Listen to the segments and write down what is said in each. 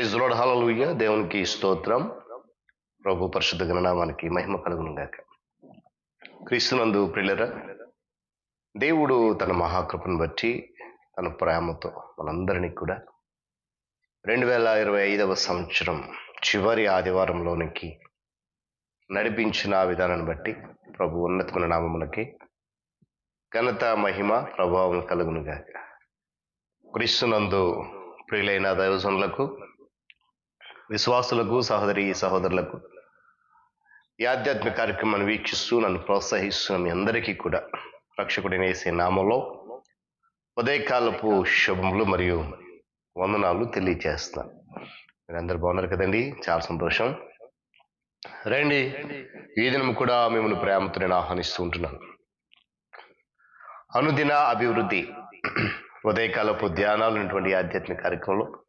Praise load హల్లెలూయా దేవునికి స్తోత్రం. ప్రభు పరిశుద్ధ గణనామానికి మహిమ కలుగునుగాక. క్రీస్తునందు ప్రిల్లర దేవుడు తన మహాకృపను బట్టి తన ప్రేమతో మనందరినీ కూడా రెండు వేల ఇరవై ఐదవ సంవత్సరం చివరి ఆదివారంలోనికి నడిపించిన ఆ విధానాన్ని బట్టి ప్రభు ఉన్నతమైన నామములకి ఘనత మహిమ ప్రభావం కలుగునుగాక. క్రీస్తునందు ప్రియులైన దైవజనులకు విశ్వాసులకు సహోదరి సహోదరులకు ఈ ఆధ్యాత్మిక కార్యక్రమాన్ని వీక్షిస్తూ నన్ను ప్రోత్సహిస్తున్న మీ అందరికీ కూడా రక్షకుడిని వేసే నామంలో ఉదయకాలపు శుభములు మరియు వందనాలు తెలియజేస్తాను మీరందరూ బాగున్నారు కదండి? చాలా సంతోషం. రండి ఈ దినం కూడా మిమ్మల్ని ప్రేమతో నేను ఆహ్వానిస్తూ ఉంటున్నాను. అనుదిన అభివృద్ధి ఉదయకాలపు ధ్యానాలు ఉన్నటువంటి ఆధ్యాత్మిక కార్యక్రమంలో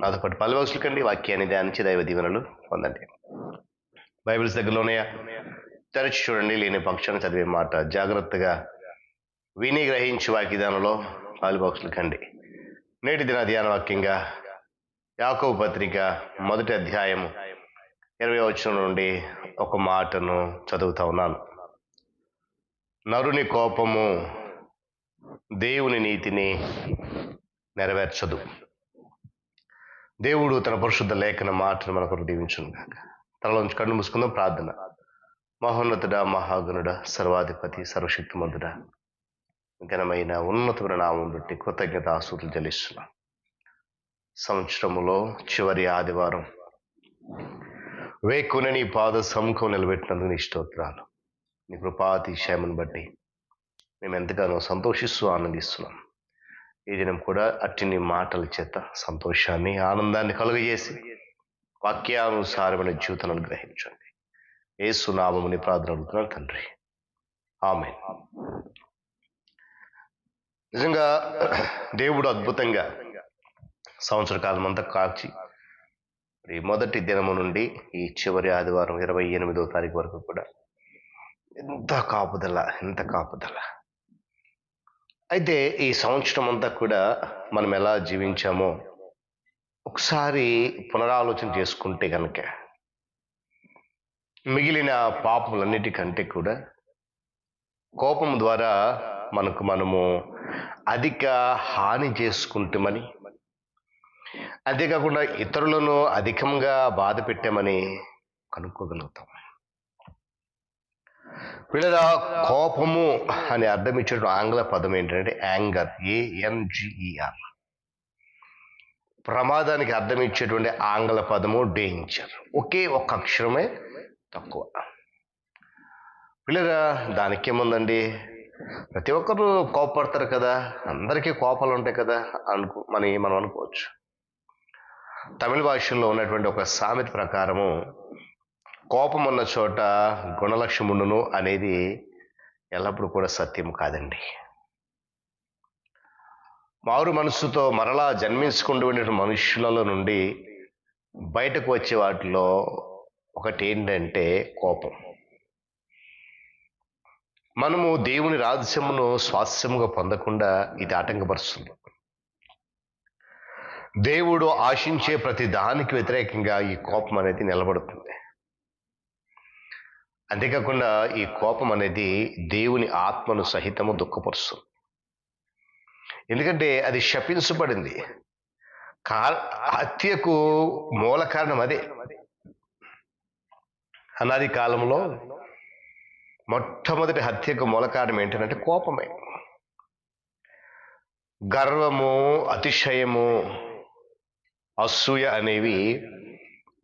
నాతో పాటు పలువసులు కండి వాక్యాన్ని ధ్యానించి దైవ దీవెనలు పొందండి. బైబిల్స్ దగ్గరలోనే తెరచి చూడండి లేని పక్షాన్ని చదివే మాట. జాగ్రత్తగా విని గ్రహించి వాక్య ధ్యానంలో పాలుబాక్సులు కండి. నేటి దిన ధ్యాన వాక్యంగా యాకవ పత్రిక మొదటి అధ్యాయము ఇరవై వచ్చిన నుండి ఒక మాటను చదువుతా ఉన్నాను. నరుని కోపము దేవుని నీతిని నెరవేర్చదు. దేవుడు తన పరిశుద్ధ లేఖన మాటను మనకు దీవించును కాక తనలోంచి కన్ను మూసుకుందాం ప్రార్థన. మహోన్నతుడ మహాగణుడ సర్వాధిపతి సర్వశక్తిమంతుడ ఘనమైన ఉన్నతమైన నామం బట్టి కృతజ్ఞత ఆసూతులు చెల్లిస్తున్నాం. సంవత్సరములో చివరి ఆదివారం వేకున నీ పాద సముఖం నిలబెట్టినందుకు నీ స్తోత్రాలు. నీ కృపాతిశయమును బట్టి మేము ఎంతగానో సంతోషిస్తూ ఆనందిస్తున్నాం. ఈ దినం కూడా అట్టిని మాటల చేత సంతోషాన్ని ఆనందాన్ని కలుగజేసి వాక్యానుసారమైన జీవితాన్ని గ్రహించండి ఏసునామముని ప్రార్థన అడుగుతున్నాను తండ్రి. ఆమె నిజంగా దేవుడు అద్భుతంగా సంవత్సర కాలం అంతా కాచి ఈ మొదటి దినము నుండి ఈ చివరి ఆదివారం ఇరవై ఎనిమిదో తారీఖు వరకు కూడా ఎంత కాపుదల ఎంత కాపుదల. అయితే ఈ సంవత్సరం అంతా కూడా మనం ఎలా జీవించామో ఒకసారి పునరాలోచన చేసుకుంటే కనుక మిగిలిన పాపములన్నిటికంటే కూడా కోపం ద్వారా మనకు మనము అధిక హాని చేసుకుంటామని అంతేకాకుండా ఇతరులను అధికంగా బాధ పెట్టామని కనుక్కోగలుగుతాం. వీళ్ళ కోపము అని అర్థం ఇచ్చిన ఆంగ్ల పదం ఏంటంటే యాంగర్ ఏఎన్జిఈఆర్ ప్రమాదానికి అర్థం ఇచ్చేటువంటి ఆంగ్ల పదము డేంజర్ ఒకే ఒక్క అక్షరమే తక్కువ. పిల్లరా దానికి ఏముందండి? ప్రతి ఒక్కరు కోపడతారు కదా అందరికీ కోపాలు ఉంటాయి కదా అనుకో మనం అనుకోవచ్చు తమిళ భాషలో ఉన్నటువంటి ఒక సామెత ప్రకారము కోపం ఉన్న చోట గుణలక్ష్యముండును అనేది ఎల్లప్పుడూ కూడా సత్యం కాదండి. మారు మనసుతో మరలా జన్మించుకుంటూ ఉండే మనుషులలో నుండి బయటకు వచ్చే వాటిలో ఒకటి ఏంటంటే కోపం. మనము దేవుని రాజ్యమును స్వాస్యముగా పొందకుండా ఇది ఆటంకపరుస్తుంది. దేవుడు ఆశించే ప్రతి దానికి వ్యతిరేకంగా ఈ కోపం అనేది నిలబడుతుంది. అంతేకాకుండా ఈ కోపం అనేది దేవుని ఆత్మను సహితము దుఃఖపరుస్తుంది. ఎందుకంటే అది శపించబడింది. కా హత్యకు మూల కారణం అదే. అనాది కాలంలో మొట్టమొదటి హత్యకు మూల కారణం ఏంటంటే కోపమే. గర్వము అతిశయము అసూయ అనేవి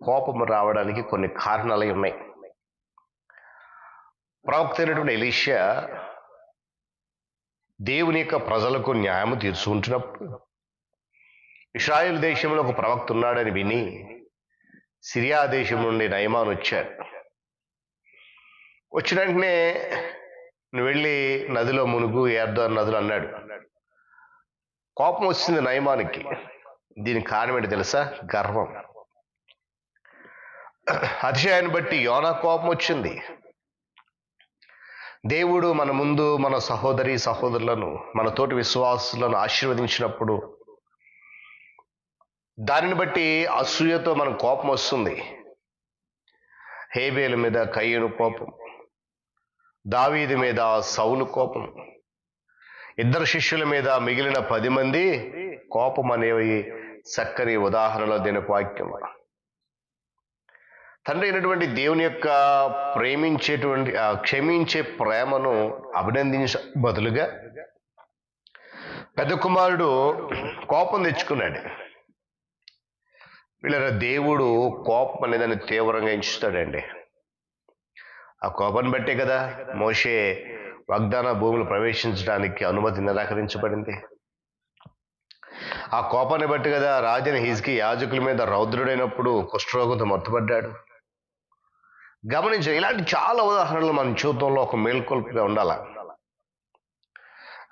కోపము రావడానికి కొన్ని కారణాలు ఉన్నాయి. ప్రవక్త అయినటువంటి ఎలీషియా దేవుని యొక్క ప్రజలకు న్యాయం తీర్చుకుంటున్నప్పుడు ఇస్రాయేల్ దేశంలో ఒక ప్రవక్త ఉన్నాడని విని సిరియా దేశం నుండి నయమాన్ వచ్చాడు. వచ్చిన వెంటనే నువ్వు వెళ్ళి నదిలో మునుగు ఏర్దార్ నదులు అన్నాడు. కోపం వచ్చింది నయమానికి. దీనికి కారణం ఏంటి తెలుసా? గర్వం. అతిశయాన్ని బట్టి యోనా కోపం వచ్చింది. దేవుడు మన ముందు మన సహోదరి సహోదరులను మన తోటి విశ్వాసులను ఆశీర్వదించినప్పుడు దానిని బట్టి అసూయతో మన కోపం వస్తుంది. హేబేలు మీద కయ్యను కోపం దావీది మీద సౌలు కోపం ఇద్దరు శిష్యుల మీద మిగిలిన పది మంది కోపం అనేవి చక్కని ఉదాహరణలో దీనికి వాక్యం తండ్రి అయినటువంటి దేవుని యొక్క ప్రేమించేటువంటి ఆ, క్షమించే ప్రేమను అభినందించ బదులుగా పెద్ద కుమారుడు కోపం తెచ్చుకున్నాడు. వీళ్ళ దేవుడు కోపం అనేదాన్ని తీవ్రంగా ఎంచుతాడండి. ఆ కోపాన్ని బట్టే కదా మోషే వాగ్దాన భూములు ప్రవేశించడానికి అనుమతి నిరాకరించబడింది. ఆ కోపాన్ని బట్టి కదా రాజని హిజ్కి యాజకుల మీద రౌద్రుడైనప్పుడు కుష్ఠరోగంతో మత్తుపడ్డాడు. గమనించు ఇలాంటి చాలా ఉదాహరణలు మనం జీవితంలో ఒక మేల్కొల్పుగా ఉండాలి?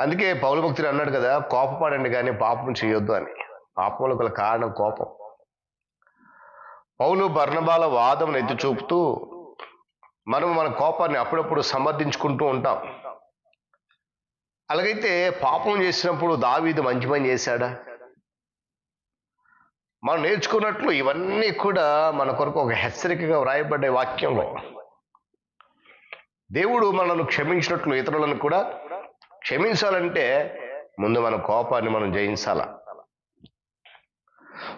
అందుకే పౌల భక్తుడు అన్నాడు కదా కోపపడండి కానీ పాపం చేయొద్దు అని. పాపములకు గల కారణం కోపం. పౌలు బర్ణబాల వాదం ఎత్తి చూపుతూ మనం మన కోపాన్ని అప్పుడప్పుడు సమర్థించుకుంటూ ఉంటాం. అలాగైతే పాపం చేసినప్పుడు దావీదు మంచి పని చేశాడా? మనం నేర్చుకున్నట్లు ఇవన్నీ కూడా మన కొరకు ఒక హెచ్చరికగా వ్రాయబడ్డే వాక్యంలో. దేవుడు మనల్ని క్షమించినట్లు ఇతరులను కూడా క్షమించాలంటే ముందు మన కోపాన్ని మనం జయించాల.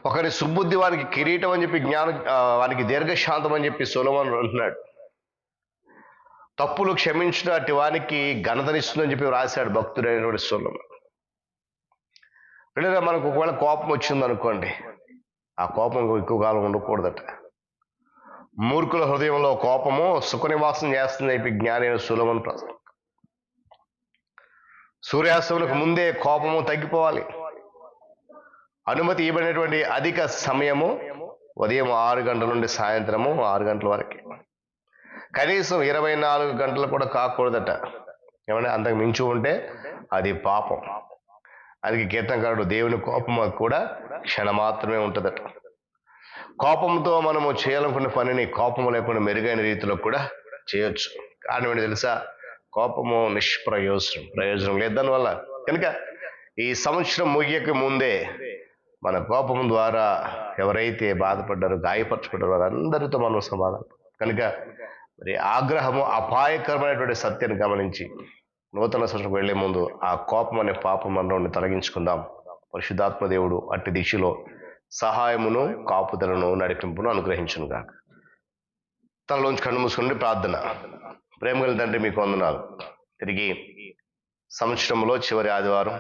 ఒకరి సుబుద్ధి వారికి కిరీటం అని చెప్పి జ్ఞానం వానికి దీర్ఘశాంతం అని చెప్పి సులభం అంటున్నాడు. తప్పులు క్షమించినటి వానికి ఘనతనిస్తుందని చెప్పి రాశాడు భక్తుడైనటువంటి సులభం మనకు ఒకవేళ కోపం వచ్చింది అనుకోండి ఆ కోపం ఎక్కువ కాలం ఉండకూడదట. మూర్ఖుల హృదయంలో కోపము సుఖనివాసం చేస్తుంది అయిపోయి జ్ఞానైన సులభం ప్రశ్న సూర్యాస్తములకు ముందే కోపము తగ్గిపోవాలి. అనుమతి ఇవ్వబడినటువంటి అధిక సమయము ఉదయం ఆరు గంటల నుండి సాయంత్రము ఆరు గంటల వరకు. కనీసం ఇరవై నాలుగు గంటలు కూడా కాకూడదట. ఏమంటే అంతకు మించి ఉంటే అది పాపం. అందుకే కీర్తనకారుడు దేవుని కోపం కూడా క్షణ మాత్రమే ఉంటుందట. కోపంతో మనము చేయాలనుకున్న పనిని కోపం లేకుండా మెరుగైన రీతిలో కూడా చేయొచ్చు. కారణం ఏంటి తెలుసా? కోపము నిష్ప్రయోజనం ప్రయోజనం లేదు. దానివల్ల కనుక ఈ సంవత్సరం ముగియక ముందే మన కోపం ద్వారా ఎవరైతే బాధపడ్డారో గాయపరచుకుంటారో వారందరితో మనం సమాధానం కనుక మరి ఆగ్రహము అపాయకరమైనటువంటి సత్యాన్ని గమనించి నూతన సంవత్సరం వెళ్ళే ముందు ఆ కోపం అనే పాపం మనలోని తొలగించుకుందాం. పరిశుద్ధాత్మ దేవుడు అట్టి దిశలో సహాయమును కాపుదలను నడిపింపును అనుగ్రహించునుగా తనలోంచి కన్ను మూసుకుని ప్రార్థన. ప్రేమగల తండ్రి మీకు వందనాలు. తిరిగి సంవత్సరంలో చివరి ఆదివారం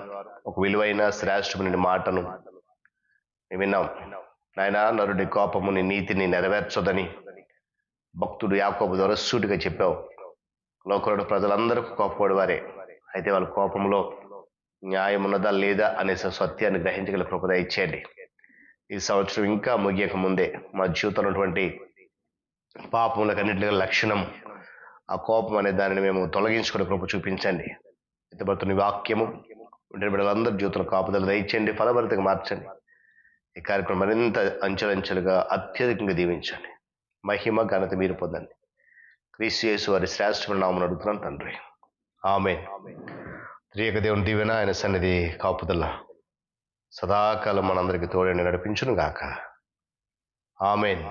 ఒక విలువైన శ్రేష్టమైన మాటను విన్నాం. నాయన నరుడి కోపముని నీతిని నెరవేర్చదని భక్తుడు యాకోబు ద్వారా సూటిగా చెప్పావు. లోకరుడు ప్రజలందరూ కోపపడి వారే. అయితే వాళ్ళ కోపంలో న్యాయం ఉన్నదా లేదా అనే సత్యాన్ని గ్రహించగల కృపద ఇచ్చేయండి. ఈ సంవత్సరం ఇంకా ముగియక ముందే మా జీవితంలో ఉన్నటువంటి పాపములకన్నింటిగా లక్షణం ఆ కోపం అనే దానిని మేము తొలగించుకునే కృప చూపించండి. ఇతబడుతున్న వాక్యము ఉండే బిడ్డలందరి జీవితంలో కాపుదల దయచేయండి ఫలభరితంగా మార్చండి. ఈ కార్యక్రమం మరింత అంచెలంచెలుగా అత్యధికంగా దీవించండి. మహిమ ఘనత మీరు పొందండి. క్రీస్తు యేసు వారి శ్రేష్టమైన నామను అడుగుతున్నాను తండ్రి. ఆమె త్రియక దేవుని దీవెన ఆయన సన్నిధి కాపుదల సదాకాలం మనందరికీ తోడని నడిపించును గాక ఆమెన్.